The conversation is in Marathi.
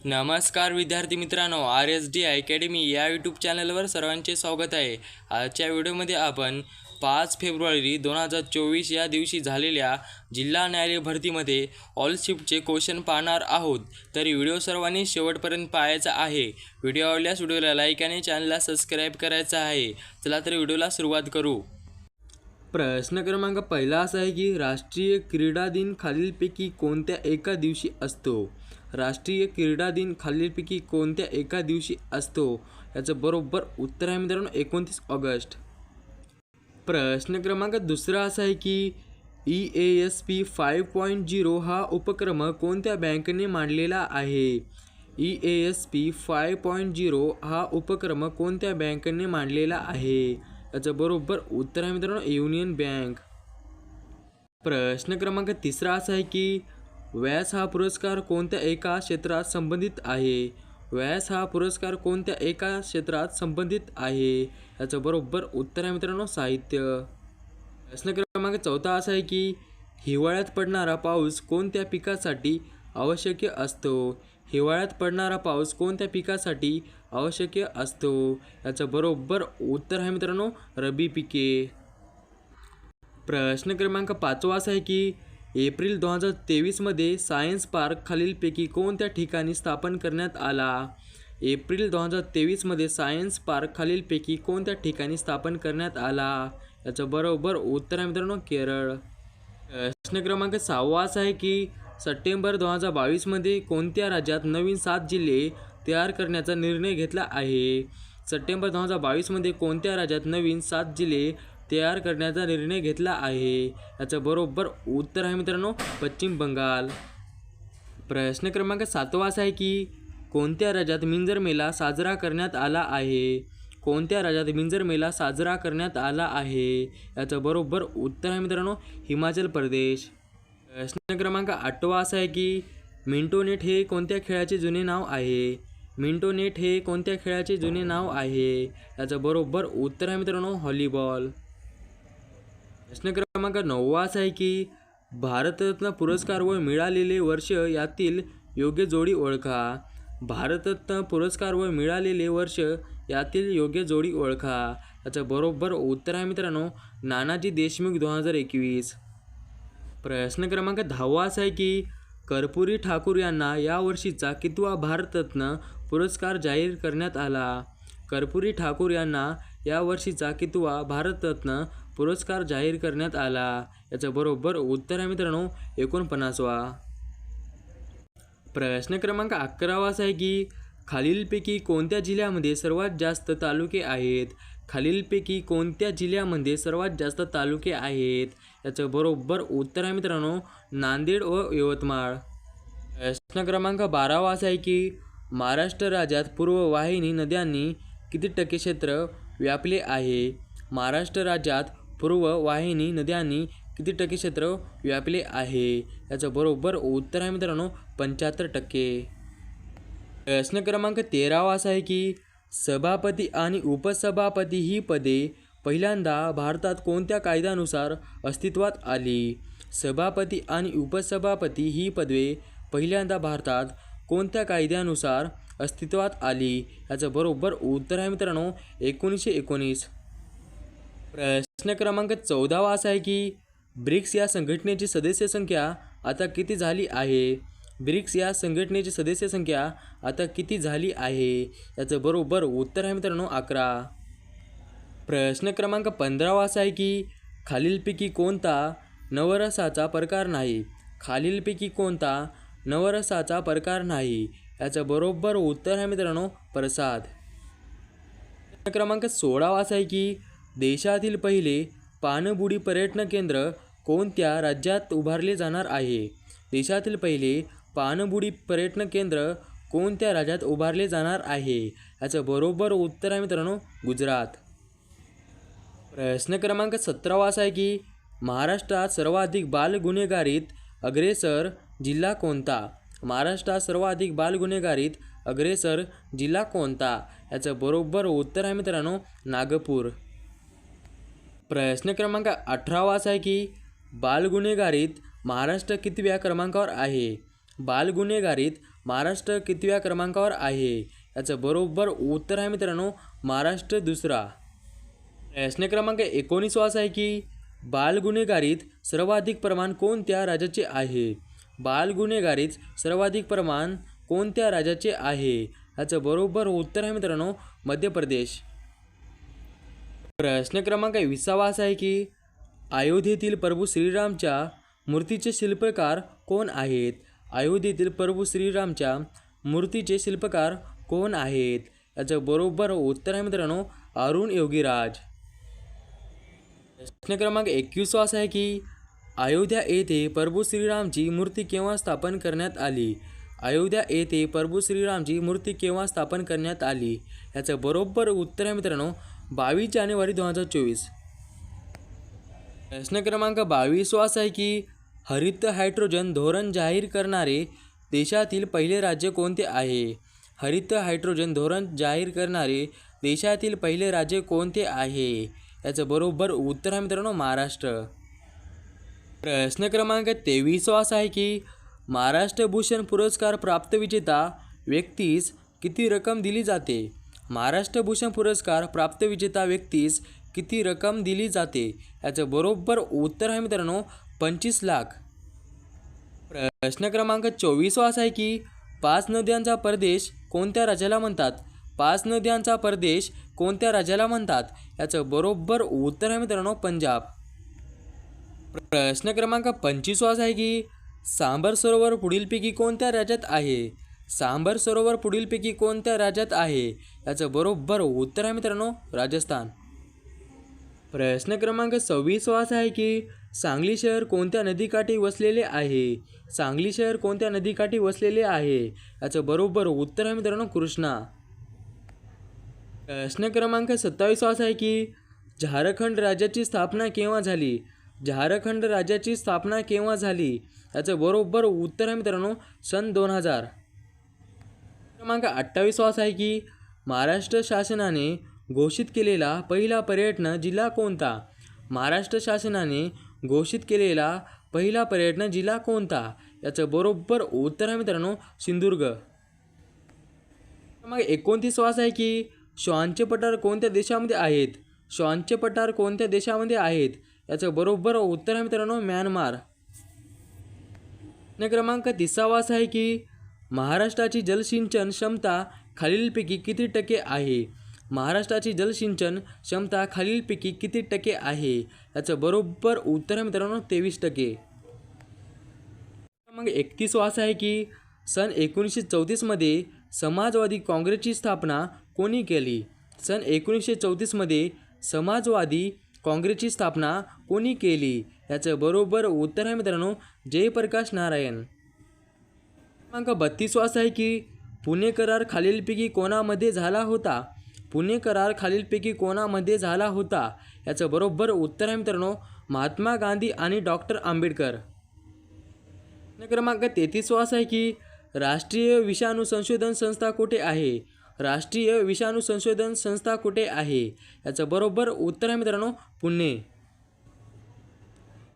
नमस्कार विद्यार्थी मित्रांनो आर एस डी अकॅडमी या यूट्यूब चॅनलवर सर्वांचे स्वागत आहे. आजच्या व्हिडिओमध्ये आपण पाच फेब्रुवारी दोन हजार चोवीस या दिवशी झालेल्या जिल्हा न्यायालय भरतीमध्ये ऑल शिफ्टचे क्वेश्चन पाहणार आहोत. तर व्हिडिओ सर्वांनी शेवटपर्यंत पाहायचा आहे. व्हिडिओ आवडल्यास व्हिडिओला लाईक आणि चॅनलला सबस्क्राईब करायचं आहे. चला तर व्हिडिओला सुरुवात करू. प्रश्न क्रमांक पहिला असा आहे की राष्ट्रीय क्रीडा दिन खालीलपैकी कोणत्या एका दिवशी असतो? राष्ट्रीय क्रीडा दिन खालीलपैकी कोणत्या एका दिवशी असतो? याचं बरोबर उत्तर आहे मित्रांनो एकोणतीस ऑगस्ट. प्रश्न क्रमांक दुसरा असा आहे की E A S P five point zero हा उपक्रम कोणत्या बँकेने मांडलेला आहे? E A S P five point zero हा उपक्रम कोणत्या बँकेने मांडलेला आहे? याचं बरोबर उत्तर आहे मित्रांनो युनियन बँक. प्रश्न क्रमांक तिसरा असा आहे की व्यास हा पुरस्कार कोणत्या एका क्षेत्रात संबंधित आहे? व्यास हा पुरस्कार कोणत्या एका क्षेत्रात संबंधित आहे? याचं बरोबर उत्तर आहे मित्रांनो साहित्य. प्रश्न क्रमांक चौथा असा आहे की हिवाळ्यात पडणारा पाऊस कोणत्या पिकासाठी आवश्यक असतो? हिवाळ्यात पडणारा पाऊस कोणत्या पिकासाठी आवश्यक असतो? याचं बरोबर उत्तर आहे मित्रांनो रब्बी पिके. प्रश्न क्रमांक पाचवा असा आहे की एप्रिल दोन हजार तेवीसमध्ये सायन्स पार्क खालीलपैकी कोणत्या ठिकाणी स्थापन करण्यात आला? एप्रिल दोन हजार तेवीसमध्ये सायन्स पार्क खालीलपैकी कोणत्या ठिकाणी स्थापन करण्यात आला? याचं बरोबर उत्तर आहे मित्रांनो केरळ. प्रश्न क्रमांक सहावा असा आहे की सप्टेंबर दोन हजार बावीसमध्ये कोणत्या राज्यात नवीन सात जिल्हे तयार करण्याचा निर्णय घेतला आहे? सप्टेंबर दोन हजार बावीसमध्ये कोणत्या राज्यात नवीन सात जिल्हे तयार करण्याचा निर्णय घेतला आहे. याचं बरोबर उत्तर आहे मित्रांनो पश्चिम बंगाल. प्रश्न क्रमांक सातवा असा आहे की कोणत्या राज्यात मिंजर मेला साजरा करण्यात आला आहे? कोणत्या राज्यात मिंजर मेला साजरा करण्यात आला आहे? याचं बरोबर उत्तर आहे मित्रांनो हिमाचल प्रदेश. प्रश्न क्रमांक आठवा असा आहे की मिंटोनेट हे कोणत्या खेळाचे जुने नाव आहे? मिंटोनेट हे कोणत्या खेळाचे जुने नाव आहे? याचं बरोबर उत्तर आहे मित्रांनो हॉलीबॉल. प्रश्न क्रमांक नववा असा आहे की भारतरत्न पुरस्कार व मिळालेले वर्ष यातील योग्य जोडी ओळखा. भारतरत्न पुरस्कार व मिळालेले वर्ष यातील योग्य जोडी ओळखा. याचं बरोबर उत्तर आहे मित्रांनो नानाजी देशमुख दोन हजार एकवीस. प्रश्न क्रमांक दहावा असा आहे की कर्पुरी ठाकूर यांना यावर्षीचा कितवा भारतरत्न पुरस्कार जाहीर करण्यात आला? कर्पुरी ठाकूर यांना यावर्षीचा कितवा भारतरत्न पुरस्कार जाहीर करण्यात आला. याचं बरोबर उत्तर आहे मित्रांनो एकोणपन्नासवा. प्रश्न क्रमांक अकरावा असा आहे की खालीलपैकी कोणत्या जिल्ह्यामध्ये सर्वात जास्त तालुके आहेत? खालीलपैकी कोणत्या जिल्ह्यामध्ये सर्वात जास्त तालुके आहेत? याचं बरोबर उत्तर आहे मित्रांनो नांदेड व यवतमाळ. प्रश्न क्रमांक बारावा असा आहे की महाराष्ट्र राज्यात पूर्व वाहिनी नद्यांनी किती टक्के क्षेत्र व्यापले आहे? महाराष्ट्र राज्यात पूर्व वाहिनी नद्यांनी किती टक्के क्षेत्र व्यापले आहे? याचं बरोबर उत्तर आहे मित्रांनो पंच्याहत्तर टक्के. प्रश्न क्रमांक तेरावा असा आहे की सभापती आणि उपसभापती ही पदे पहिल्यांदा भारतात कोणत्या कायद्यानुसार अस्तित्वात आली? सभापती आणि उपसभापती ही पदवे पहिल्यांदा भारतात कोणत्या कायद्यानुसार अस्तित्वात आली? याचं बरोबर उत्तर आहे मित्रांनो एकोणीसशे एकोणीस. प्रश्न क्रमांक चौदावा असा आहे की ब्रिक्स या संघटनेची सदस्य संख्या आता किती झाली आहे? ब्रिक्स या संघटनेची सदस्य संख्या आता किती झाली आहे? याचं बरोबर उत्तर आहे मित्रांनो अकरा. प्रश्न क्रमांक पंधरावा असा आहे की खालीलपैकी कोणता नवरसाचा प्रकार नाही? खालीलपैकी कोणता नवरसाचा प्रकार नाही? याचं बरोबर उत्तर आहे मित्रांनो प्रसाद. प्रश्न क्रमांक सोळावा असा आहे की देशातील पहिले पाणबुडी पर्यटन केंद्र कोणत्या राज्यात उभारले जाणार आहे? देशातील पहिले पाणबुडी पर्यटन केंद्र कोणत्या राज्यात उभारले जाणार आहे? याचं बरोबर उत्तर आहे मित्रांनो गुजरात. प्रश्न क्रमांक सतरावा असा आहे की महाराष्ट्रात सर्वाधिक बाल गुन्हेगारीत अग्रेसर जिल्हा कोणता? महाराष्ट्रात सर्वाधिक बाल गुन्हेगारीत अग्रेसर जिल्हा कोणता? याचं बरोबर उत्तर आहे मित्रांनो नागपूर. प्रश्न क्रमांक अठरावा असा आहे की बालगुन्हेगारीत महाराष्ट्र कितव्या क्रमांकावर आहे? बाल गुन्हेगारीत महाराष्ट्र कितव्या क्रमांकावर आहे? याचं बरोबर उत्तर आहे मित्रांनो महाराष्ट्र दुसरा. प्रश्न क्रमांक एकोणीसवा असा आहे की बाल गुन्हेगारीत सर्वाधिक प्रमाण कोणत्या राज्याचे आहे? बाल गुन्हेगारीत सर्वाधिक प्रमाण कोणत्या राज्याचे आहे? याचं बरोबर उत्तर आहे मित्रांनो मध्य प्रदेश. प्रश्न क्रमांक विसावा असा आहे की अयोध्येतील प्रभू श्रीरामच्या मूर्तीचे शिल्पकार कोण आहेत? अयोध्येतील प्रभू श्रीरामच्या मूर्तीचे शिल्पकार कोण आहेत? याचं बरोबर उत्तर आहे मित्रांनो अरुण योगीराज. प्रश्न क्रमांक एकवीसवा असा आहे की अयोध्या येथे प्रभू श्रीरामची मूर्ती केव्हा स्थापन करण्यात आली? अयोध्या येथे प्रभू श्रीरामची मूर्ती केव्हा स्थापन करण्यात आली? याचं बरोबर उत्तर आहे मित्रांनो बावीस जानेवारी दोन हजार चोवीस. प्रश्न क्रमांक बावीस वास आहे की हरित हायड्रोजन धोरण जाहीर करणारे देशातील पहिले राज्य कोणते आहे? हरित हायड्रोजन धोरण जाहीर करणारे देशातील पहिले राज्य कोणते आहे? याचं बरोबर उत्तर आहे मित्रांनो महाराष्ट्र. प्रश्न क्रमांक तेवीस वास आहे की महाराष्ट्र भूषण पुरस्कार प्राप्त विजेता व्यक्तीस किती रक्कम दिली जाते? महाराष्ट्र भूषण पुरस्कार प्राप्त विजेता व्यक्तीस किती रक्कम दिली जाते? याचं बरोबर उत्तर आहे मित्रांनो पंचवीस लाख. प्रश्न क्रमांक चोवीसवा असा आहे की पाच नद्यांचा परदेश कोणत्या राज्याला म्हणतात? पाच नद्यांचा परदेश कोणत्या राज्याला म्हणतात? याचं बरोबर उत्तर आहे मित्रांनो पंजाब. प्रश्न क्रमांक पंचवीसवा असा आहे की सांबर सरोवर पुढीलपैकी कोणत्या राज्यात आहे? सांबर सरोवर पुढीलपैकी कोणत्या राज्यात आहे? याचं बरोबर उत्तर आहे मित्रांनो राजस्थान. प्रश्न क्रमांक सव्वीसवा असा आहे की सांगली शहर कोणत्या नदीकाठी वसलेले आहे? सांगली शहर कोणत्या नदीकाठी वसलेले आहे? याचं बरोबर उत्तर आहे मित्रांनो कृष्णा. प्रश्न क्रमांक सत्तावीसवा असा आहे की झारखंड राज्याची स्थापना केव्हा झाली? झारखंड राज्याची स्थापना केव्हा झाली? याचं बरोबर उत्तर आहे मित्रांनो सन दोन हजार. क्रमांक अठ्ठावीसवा असा आहे की महाराष्ट्र शासनाने घोषित केलेला पहिला पर्यटन जिल्हा कोणता? महाराष्ट्र शासनाने घोषित केलेला पहिला पर्यटन जिल्हा कोणता? याचं बरोबर उत्तर आहे मित्रांनो सिंधुदुर्ग. मग एकोणतीस वास आहे की श्वानचे पठार कोणत्या देशामध्ये आहेत? श्वानचे पठार कोणत्या देशामध्ये आहेत? याचं बरोबर उत्तर आहे मित्रांनो म्यानमार. क्रमांक तिसरा वास आहे की महाराष्ट्राची जलसिंचन क्षमता खालीलपैकी किती टक्के आहे? महाराष्ट्राची जलसिंचन क्षमता खालीलपैकी किती टक्के आहे? याचं बरोबर उत्तर आहे मित्रांनो तेवीस टक्के. मग एकतीसवा असं आहे की सन एकोणीसशे चौतीसमध्ये समाजवादी काँग्रेसची स्थापना कोणी केली? सन एकोणीसशे चौतीसमध्ये समाजवादी काँग्रेसची स्थापना कोणी केली? याचं बरोबर उत्तर आहे मित्रांनो जयप्रकाश नारायण. क्रमांक बत्तीसवा असा आहे की पुणे करार खालीलपैकी कोणामध्ये झाला होता? पुणे करार खालीलपैकी कोणामध्ये झाला होता? याचं बरोबर उत्तर आहे मित्रांनो महात्मा गांधी आणि डॉक्टर आंबेडकर. क्रमांक तेहतीसवा असा आहे की राष्ट्रीय विषाणू संशोधन संस्था कुठे आहे? राष्ट्रीय विषाणू संशोधन संस्था कुठे आहे? याचं बरोबर उत्तर आहे मित्रांनो पुणे.